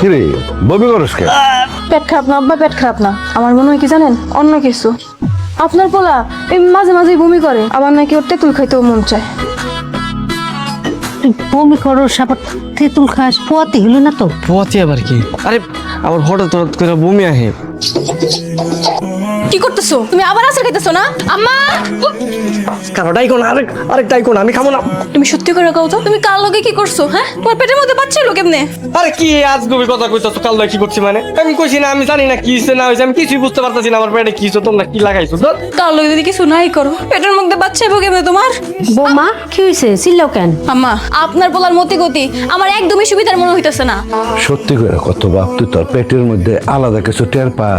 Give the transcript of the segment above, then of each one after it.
কিরে? বমি করস কে পেট খারাপ না আব্বা পেট খারাপ না। আমার মনে হয় কি জানেন? অন্য কিছু। আপনার পোলা এই মাঝে মাঝে বমি করে আবার নাকি ওর তেঁতুল খাইতেও মন চায়। বমি করো সাপট তেঁতুল খাস পোয়াতে হলো না তো? পোয়াতে আবার কি? আরে আবার হঠাৎ হঠাৎ করে বমি আহে। কি করতেছো? তুমি আবার আসার খাইতেছো না? আম্মা! কারও ডাইকোন আরেক আরেক ডাইকোন আমি খাব না। তুমি সত্যি করে কাও তো তুমি কার লগে কি করছ হ্যাঁ? তোমার পেটের মধ্যে বাচ্চা কেমনে? আরে কি আজ গভীর কথা কইতাছ কাল লয় কি করছি মানে? আমি কইছি না আমি জানি না কি হইছে না হইছে আমি কিছুই বুঝতে পারতাছি না আমার পেটে কি হইছে তোমরা কি লাগাইছো ধর। কার লগে যদি কিছু নাই করো পেটের মধ্যে বাচ্চা কেমনে তোমার? বৌমা কি চিল্লাও কেন? আম্মা আপনার পোলার মতি গতি আমার একদমই সুবিধার মনে হইতেছে না। সত্যি করে কত বাপ তুই তোর পেটের মধ্যে আলাদা কিছু টের পাস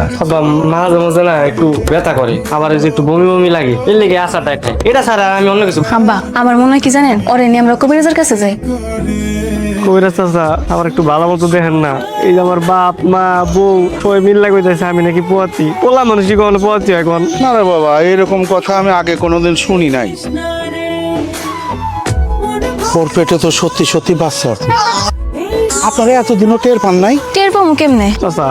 মাঝে মাঝে না একটু ব্যথা করে। আবার এই যে একটু বমি বমি লাগে। এর লেগে আশাটা খাই এটা ছাড়া আমি অন্য কিছু আব্বা আমার মনে হয় কি জানেন? ওরে নিয়ে আমরা কবিরাজের কাছে যাই। কইরা চাচা আবার একটু ভালো মতো দেখেন না। এই যে আমার বাপ মা বউ সবাই মিল্লা কইতাছে আমি নাকি পোয়াতি। পোলা মানুষই কখনো পোয়াতি এখন? না রে বাবা এরকম কথা আমি আগে কোনোদিন শুনি নাই। ওর পেটে তো সত্যি সত্যি বাচ্চা আছে। আপনারা এতদিনও টের পান নাই? টের পাবো কেমনে? চাচা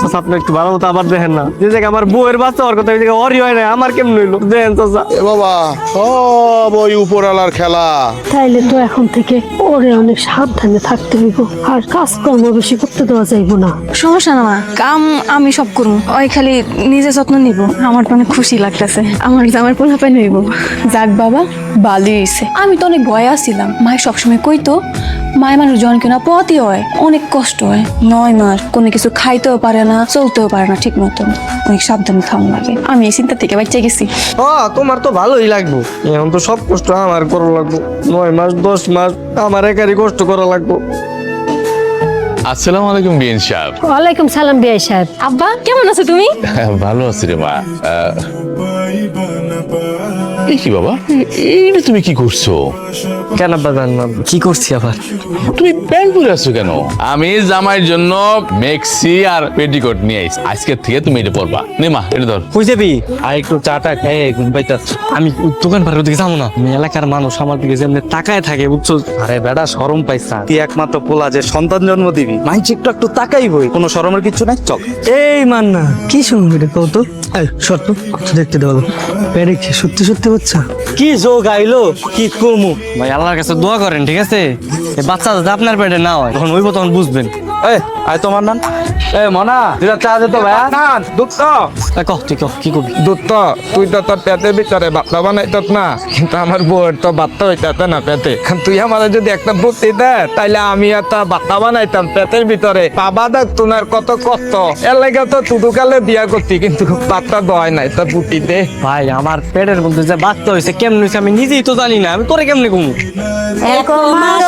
চাচা আপনি একটু ভালো মতো আবার দেখেন না। যে জায়গায় আমার বউয়ের বাচ্চা হওয়ার কথা ওই জায়গায় অরি হয় না আমার কেমন হইল? দেখেন চাচা। এ বাবা সব ওই উপরালার খেলা। তাইলে তো এখন থেকে ওরে অনেক সাবধানে থাকতে হইব আর কাজকর্ম বেশি করতে দেওয়া যাইব না। সমস্যা না মা। কাম আমি সব করব ওই খালি নিজে যত্ন নিব। আমার তো অনেক খুশি লাগতেছে। আমার জামার পোলা পাই নইব যাক বাবা ভালোই হইছে। আমি তো অনেক ভয় আসছিলাম মায়ের সবসময় কইতো মায়ের মানুষ জন কিনা পথই হয় অনেক কষ্ট হয়। নয় মার কোনো কিছু খাইতেও পারে না চলতেও পারে না ঠিক মতন। অনেক সাবধানে থাম লাগে আমি এই চিন্তা থেকে বাচ্চা গেছি। ও তোমার তো ভালোই লাগবো। এখন তো সব কষ্ট আমার করা লাগবো। নয় মাস দশ মাস আমার একারই কষ্ট করা লাগবো। আসসালামু আলাইকুম বিএন সাহেব। ওয়ালাইকুম সালাম বিআই সাহেব। আব্বা কেমন আছো তুমি? ভালো আছি রে মা। এই কি বাবা? এইটা তুমি কি করছ? কেন আব্বা কি করছি আবার? তুমি প্যান্ট পরে আছো কেন? আমি জামাইয়ের জন্য মেক্সি আর পেটিকোট নিয়ে আইছি। আজকের থেকে তুমি এটা পরবা। নে মা এটা ধর। কই যাবি? আর একটু চাটা খেয়ে ঘুম পাইতাছ। আমি দোকান পাড়ের দিকে যাব না। আমি এলাকার মানুষ আমার দিকে যেমনি তাকায় থাকে বুঝছ? আরে বেটা শরম পাইছা। তুই একমাত্র পোলা যে সন্তান জন্ম দিবি। মাইন্স একটু একটু তাকাই বই কোনো শরমের কিছু নাই? চল। এই মান না কি শুনবি রে কত শর্ত দেখতে দেবো পেরে কি সত্যি সত্যি বাচ্চা কি যোগ আইলো? কি কমু ভাই আল্লাহর কাছে দোয়া করেন ঠিক আছে? এই বাচ্চা যাতে আপনার পেটে না হয় তখন ওইব তখন বুঝবেন। এই আয় তোমার নাম এ মনা দুটা চা দে তো ভাইয়া। না দুঃখ এ, কহ তুই কহ কি করবি? তুই তো তোর পেটের ভিতরে বানাইত না। কিন্তু আমার বউয়ের তো হইতাতে না পেটে। এখন তুই আমার যদি একটা বুদ্ধি দে তাইলে আমি একটা বাচ্চা বানাইতাম পেটের ভিতরে। বাবা দেখ তোমার কত কষ্ট। এর লাগে তো তুদুকালে বিয়া করতি কিন্তু বাচ্চা দয় নাই তোর বুদ্ধি দে ভাই আমার পেটের মধ্যে যে বাচ্চা হয়েছে কেমন হয়েছে আমি নিজেই তো জানি না। আমি তোরে কেমনে কমু? এক মাস